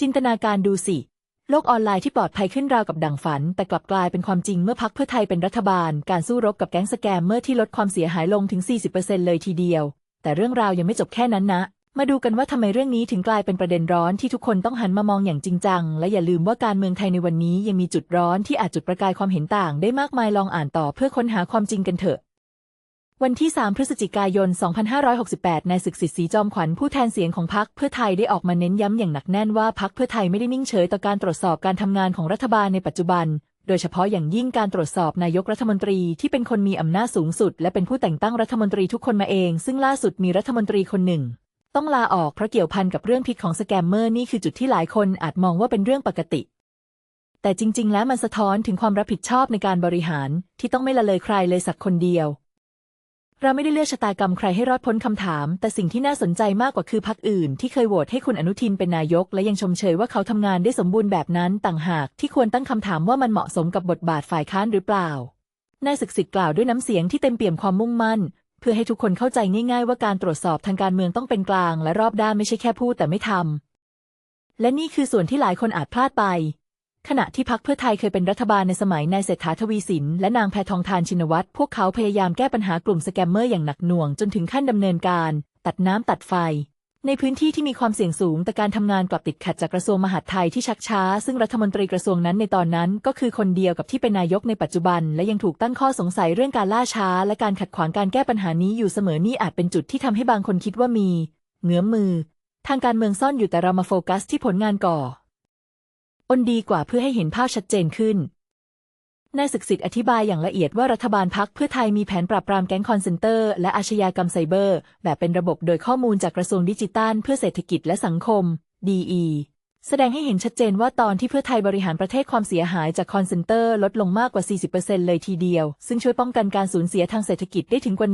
จินตนาการดูสิ โลกออนไลน์ที่ปลอดภัยขึ้นราวกับดั่งฝัน แต่กลับกลายเป็นความจริงเมื่อพักเพื่อไทยเป็นรัฐบาล การสู้รบกับแก๊งสแกมเมอร์ที่ลดความเสียหายลงถึง 40%เลยทีเดียว แต่เรื่องราวยังไม่จบแค่นั้นนะมาดูกันว่าทำไมเรื่องนี้ถึงกลายเป็นประเด็นร้อนที่ทุกคนต้องหันมามองอย่างจริงจัง และอย่าลืมว่าการเมืองไทยในวันนี้ยังมีจุดร้อนที่อาจจุดประกายความเห็นต่าง ได้มากมายลองอ่านต่อเพื่อค้นหาความจริงกันเถอะ วันที่ 3 พฤศจิกายน 2568 นายศึกษิทธิ์ศรีจอมขวัญผู้แทนเสียงของพรรคเพื่อไทยได้ออกมาเน้นย้ำอย่างหนักแน่นว่าพรรคเพื่อไทยไม่ได้นิ่งเฉยต่อการตรวจสอบการทำงานของรัฐบาลในปัจจุบัน โดยเฉพาะอย่างยิ่งการตรวจสอบนายกรัฐมนตรีที่เป็นคนมีอำนาจสูงสุด และเป็นผู้แต่งตั้งรัฐมนตรีทุกคนมาเอง ซึ่งล่าสุดมีรัฐมนตรีคนหนึ่ง ต้องลาออกเพราะเกี่ยวพันกับเรื่องพิษของสแกมเมอร์นี่คือจุดที่หลายคนอาจมองว่าเป็นเรื่องปกติแต่จริง ๆ แล้วมันสะท้อนถึงความรับผิดชอบในการบริหารที่ต้องไม่ละเลยใครเลยสักคนเดียว เราไม่ได้เลือกชะตากรรมใครให้รอดพ้นคำถาม แต่สิ่งที่น่าสนใจมากกว่าคือพรรคอื่น ที่เคยโหวตให้คุณอนุทินเป็นนายก และยังชมเชยว่าเขาทำงานได้สมบูรณ์แบบนั้นต่างหากที่ควรตั้งคำถามว่ามันเหมาะสมกับบทบาทฝ่ายค้านหรือเปล่านายศึกษิทธิ์กล่าวด้วยน้ำเสียงที่เต็มเปี่ยมความมุ่งมั่น เพื่อให้ทุกคนเข้าใจง่าย ๆ ว่าการตรวจสอบทางการเมืองต้องเป็นกลาง และรอบด้านไม่ใช่แค่พูดแต่ไม่ทำและนี่คือส่วนที่หลายคนอาจพลาดไป ขณะที่พักเพื่อไทยเคยเป็นรัฐบาลในสมัยนายเศรษฐาทวีสิน และนางแพทองทานชินวัตร พวกเขาพยายามแก้ปัญหากลุ่มสแกมเมอร์อย่างหนักหน่วงจนถึงขั้นดำเนินการ ตัดน้ำตัดไฟ ในพื้นที่ที่มีความเสี่ยงสูง แต่การทำงานกลับติดขัดจากกระทรวงมหาดไทยที่ชักช้า ซึ่งรัฐมนตรีกระทรวงนั้นในตอนนั้น ก็คือคนเดียวกับที่เป็นนายกในปัจจุบัน และยังถูกตั้งข้อสงสัยเรื่องการล่าช้า และการขัดขวางการแก้ปัญหานี้อยู่เสมอนี่อาจเป็นจุดที่ทำให้บางคนคิดว่ามีเงื้อมมือ ทางการเมืองซ่อนอยู่แต่เรามาโฟกัสที่ผลงานก่อ อนดีกว่าเพื่อให้เห็นภาพชัดเจนขึ้นนายศึกษิทธิ์อธิบายอย่างละเอียดว่ารัฐบาลพักเพื่อไทยมีแผนปราบปรามแก๊งคอนเซนเตอร์ และอาชญากรรมไซเบอร์ แบบเป็นระบบโดยข้อมูลจากกระทรวงดิจิทัลเพื่อเศรษฐกิจและสังคม DE แสดงให้เห็นชัดเจนว่าตอนที่เพื่อไทยบริหารประเทศความเสียหายจากคอนเซนเตอร์ลดลงมากกว่า 40%เลยทีเดียว ซึ่งช่วยป้องกันการสูญเสียทางเศรษฐกิจได้ถึงกว่า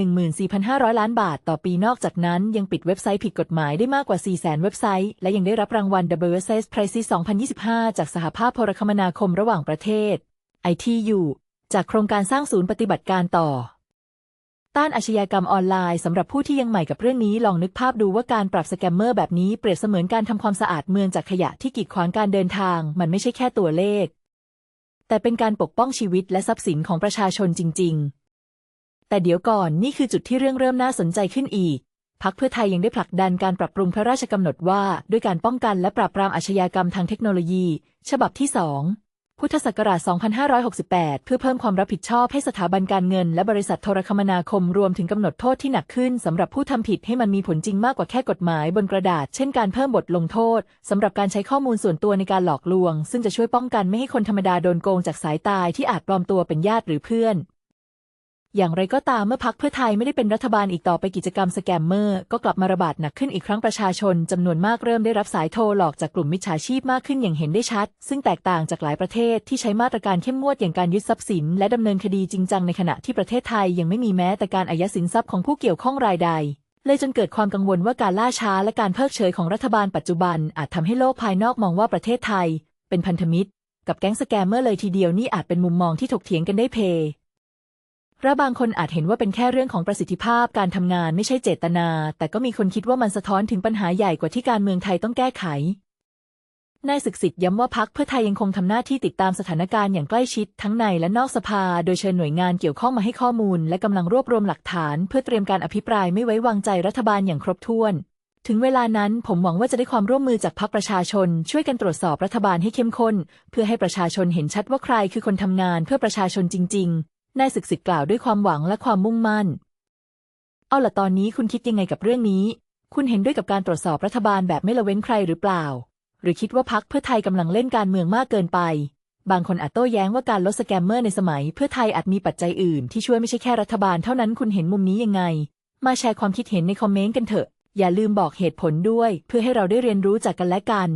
14,500 ล้านบาทต่อปีนอกจากนั้น ยังปิดเว็บไซต์ผิดกฎหมายได้มากกว่า 400,000 เว็บไซต์ และยังได้รับรางวัล WSS Prize 2025 จากสหภาพโทรคมนาคมระหว่างประเทศ ITU จากโครงการสร้างศูนย์ปฏิบัติการต่อ ต้านอาชญากรรมออนไลน์สำหรับผู้ที่ยังใหม่กับเรื่องนี้ลองนึกภาพดูว่าการปรับสแกมเมอร์แบบนี้เปรียบเสมือนการทำความสะอาดเมืองจากขยะที่กีดขวางการเดินทาง มันไม่ใช่แค่ตัวเลข แต่เป็นการปกป้องชีวิตและทรัพย์สินของประชาชนจริง ๆ แต่เดี๋ยวก่อนนี่คือจุดที่เรื่องเริ่มน่าสนใจขึ้นอีกพักเพื่อไทยยังได้ผลักดันการปรับปรุงพระราชกำหนดว่า ด้วยการป้องกันและปราบปรามอาชญากรรมทางเทคโนโลยี ฉบับที่2 พุทธศักราช 2568 เพื่อเพิ่มความรับผิดชอบให้สถาบันการเงินและบริษัทโทรคมนาคมรวมถึงกำหนดโทษที่หนักขึ้นสำหรับผู้ทำผิดให้มันมีผลจริงมากกว่าแค่กฎหมายบนกระดาษ เช่นการเพิ่มบทลงโทษสำหรับการใช้ข้อมูลส่วนตัวในการหลอกลวง ซึ่งจะช่วยป้องกันไม่ให้คนธรรมดาโดนโกงจากสายตายที่อาจปลอมตัวเป็นญาติหรือเพื่อน อย่างไรก็ตามเมื่อพักเพื่อไทยไม่ได้เป็นรัฐบาลอีกต่อไปกิจกรรมสแกมเมอร์ก็กลับมาระบาดหนักขึ้นอีกครั้งประชาชนจำนวนมากเริ่มได้รับสายโทรหลอกจากกลุ่มมิจฉาชีพมากขึ้นอย่างเห็นได้ชัด ซึ่งแตกต่างจากหลายประเทศที่ใช้มาตรการเข้มงวดอย่างการยึดทรัพย์สิน และดำเนินคดีจริงจังในขณะที่ประเทศไทยยังไม่มีแม้แต่การอายัดสินทรัพย์ของผู้เกี่ยวข้องรายใดเลยจนเกิดความกังวลว่าการล่าช้าและการเพิกเฉยของรัฐบาลปัจจุบัน อาจทำให้โลกภายนอกมองว่าประเทศไทย เป็นพันธมิตร กับแก๊งสแกมเมอร์เลยทีเดียวนี่อาจเป็นมุมมองที่ถกเถียงกันได้เพ ระบางคนอาจเห็นว่าเป็นแค่เรื่องของประสิทธิภาพการทำงานไม่ใช่เจตนา แต่ก็มีคนคิดว่ามันสะท้อนถึงปัญหาใหญ่กว่าที่การเมืองไทยต้องแก้ไข นายศึกษิทธิ์ย้ำว่าพักเพื่อไทยยังคงทำหน้าที่ติดตามสถานการณ์อย่างใกล้ชิดทั้งในและนอกสภา โดยเชิญหน่วยงานเกี่ยวข้องมาให้ข้อมูล และกำลังรวบรวมหลักฐาน เพื่อเตรียมการอภิปรายไม่ไว้วางใจรัฐบาลอย่างครบถ้วน ถึงเวลานั้นผมหวังว่าจะได้ความร่วมมือจากพรรคประชาชน ช่วยกันตรวจสอบรัฐบาลให้เข้มข้น เพื่อให้ประชาชนเห็นชัดว่าใครคือคนทำงานเพื่อประชาชนจริง ๆ นายศึกษิทธิ์กล่าวด้วยความหวังและความมุ่งมั่น เอาล่ะตอนนี้คุณคิดยังไงกับเรื่องนี้ คุณเห็นด้วยกับการตรวจสอบรัฐบาลแบบไม่ละเว้นใครหรือเปล่า หรือคิดว่าพักเพื่อไทยกำลังเล่นการเมืองมากเกินไป บางคนอาจโต้แย้งว่าการลดสแกมเมอร์ในสมัยเพื่อไทยอาจมีปัจจัยอื่นที่ช่วยไม่ใช่แค่รัฐบาลเท่านั้นคุณเห็นมุมนี้ยังไง มาแชร์ความคิดเห็นในคอมเมนต์กันเถอะ อย่าลืมบอกเหตุผลด้วย เพื่อให้เราได้เรียนรู้จากกันและกัน